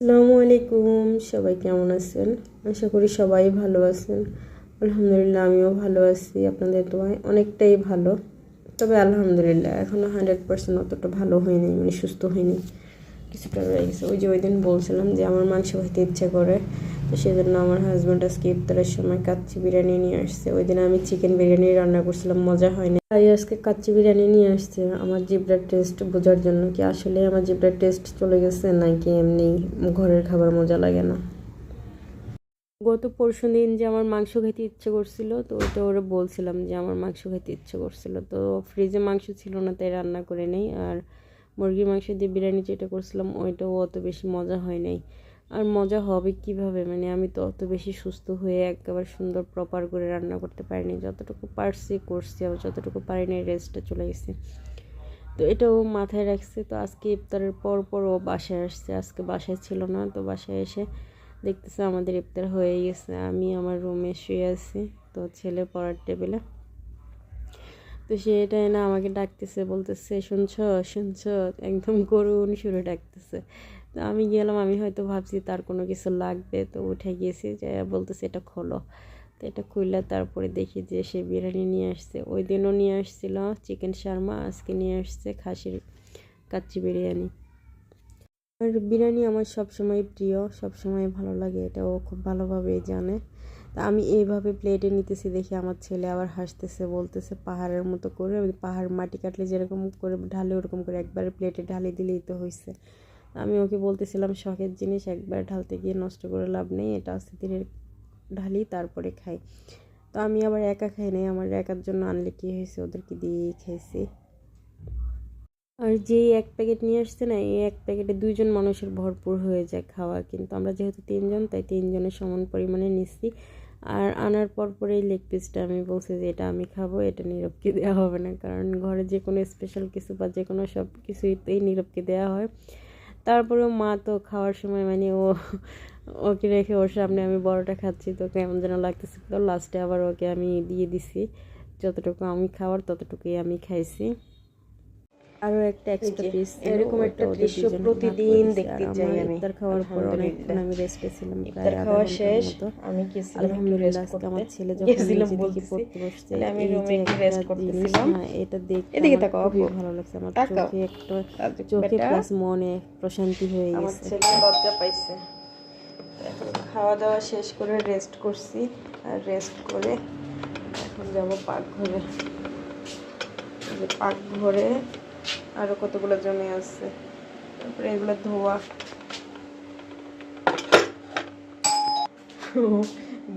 আসসালামু আলাইকুম, সবাই কেমন আছেন? আশা করি সবাই ভালো আছেন। আলহামদুলিল্লাহ, আমিও ভালো আছি, আপনাদের দোয়ায় অনেকটাই ভালো। তবে আলহামদুলিল্লাহ এখনও হান্ড্রেড পার্সেন্ট অতটা ভালো হয়নি মানে সুস্থ হয়নি। কিছুটা রয়ে গেছে। ওই যে ওই দিন বলছিলাম যে, আমার মাংস খেতে ইচ্ছা করে। তো সেই জন্য আমার হাজব্যান্ড আজকে ইফতারের সময় কাচ্চি বিরিয়ানি নিয়ে আসছে। ওই দিন আমি চিকেন বিরিয়ানি রান্না করছিলাম, মজা হয়নি। তাই আজকে কাচ্চি বিরিয়ানি নিয়ে আসছে। আমার জিব্রার টেস্ট বোঝার জন্য কি আসলে আমার জিব্রার টেস্ট চলে গেছে, নাকি এমনি ঘরের খাবার মজা লাগে না? গত পরশু দিন যে আমার মাংস খেতে ইচ্ছে করছিল, তো ওটা ওরা বলছিলাম যে আমার মাংস খেতে ইচ্ছে করছিল। তো ফ্রিজে মাংস ছিল না, তাই রান্না করে নেই। আর মুরগির মাংস দিয়ে বিরিয়ানি যেটা করছিলাম, ওইটাও অত বেশি মজা হয় নাই। আর মজা হবে কীভাবে? মানে আমি তো অত বেশি সুস্থ হয়ে একেবারে সুন্দর প্রপার করে রান্না করতে পারিনি। যতটুকু পারছি করছি, আবার যতটুকু পারিনি রেস্টে চলে গেছি। তো এটাও মাথায় রাখছে। তো আজকে ইফতারের পর পর ও বাসায় আসছে। আজকে বাসায় ছিল না, তো বাসায় এসে দেখতেছে আমাদের ইফতার হয়ে গেছে। আমি আমার রুমে শুয়ে আছি। তো ছেলে পড়ার টেবিলে তো সে এটা এনে আমাকে ডাকতেছে, বলতেছে, শুনছ? শুনছ? একদম করুণ সুরে ডাকতেছে। তো আমি গেলাম, আমি হয়তো ভাবছি তার কোনো কিছু লাগবে, তো উঠে গিয়েছি যে বলতেছে এটা খোলো। তো এটা খুললে তারপরে দেখি যে সে বিরিয়ানি নিয়ে আসছে। ওই দিনও নিয়ে আসছিল, চিকেন শার্মা, আজকে নিয়ে আসছে খাসির কাচ্চি বিরিয়ানি। আর বিরিয়ানি আমার সবসময় প্রিয়, সবসময় ভালো লাগে, এটা ও খুব ভালোভাবেই জানে। তা আমি এইভাবে প্লেটে নিতেছি দেখি আমার ছেলে আবার হাসতেছে, বলতেছে পাহাড়ের মতো করে পাহাড় মাটি কাটলে যেরকম করে ঢালে ওরকম করে একবারে প্লেটে ঢালি দিলেই তো হয়েছে আমি ওকে বলতেছিলাম, শখের জিনিস একবার ঢালতে গিয়ে নষ্ট করে লাভ নেই, এটা আস্তে ধীরে ঢালি, তারপরে খাই। তো আমি আবার একা খাই নাই, আমার একার জন্য আনলে কী হয়েছে, ওদেরকে দিয়েই খেয়েছি। আর যে এক প্যাকেট নিয়ে আসছে না, এই এক প্যাকেটে দুইজন মানুষের ভরপুর হয়ে যায় খাওয়া। কিন্তু আমরা যেহেতু তিনজন, তাই তিনজনের সমান পরিমাণে নিচ্ছি। আর আনার পর পরেই লেগ পিসটা আমি বলছি যে, এটা আমি খাব, এটা নীরবকে দেওয়া হবে না। কারণ ঘরে যে কোনো স্পেশাল কিছু বা যে কোনো সব কিছুতেই নীরবকে দেওয়া হয়। তারপরেও মা তো খাওয়ার সময় মানে ও, ওকে রেখে ওর সামনে আমি বড়টা খাচ্ছি, তো কেমন যেন লাগতেছে। তো লাস্টে আবার ওকে আমি দিয়ে দিছি। যতটুকু আমি খাওয়ার ততটুকুই আমি খাইছি। আরও একটা এক্সট্রা পিস এরকম একটা দৃশ্য প্রতিদিন দেখতে চাই আমি ইফতার খাওয়ার পর অনেকক্ষণ আমি রেস্টে ছিলাম ইফতার খাওয়া শেষ। আমি গেছিলাম একটু আলহামদুলিল্লাহ রেস্ট আজকে আমার ছেলে যখন গেছিলাম নিজে থেকে পড়তে বসছে আমি রুমে একটু রেস্ট করতেছিলাম। এটা দেখতে এদিকে তাকাও আপু। ভালো লাগছে। আমার চোখে একটা চোখে প্লাস মনে প্রশান্তি হয়ে গেছে। আমার ছেলে লজ্জা পাইছে। এখন খাওয়া দাওয়া শেষ করে রেস্ট করছি। আর রেস্ট করে এখন যাব পাকঘরে। এই যে পাকঘরে আরও কতগুলো জমে আছে। তারপরে এগুলো ধোয়া।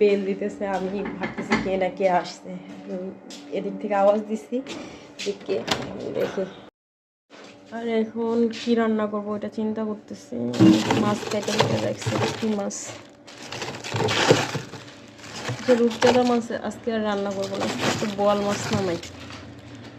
বেল দিতেছে, আমি ভাবতেছি কে না কে আসছে। এদিক থেকে আওয়াজ যে কে আর এখন কি রান্না করব এটা চিন্তা করতেছি। মাছ কেটে কেটে রাখছি, কি মাছ? রূপচাঁদা মাছ, আজকে আর রান্না করব না বোয়াল মাছ নামাই।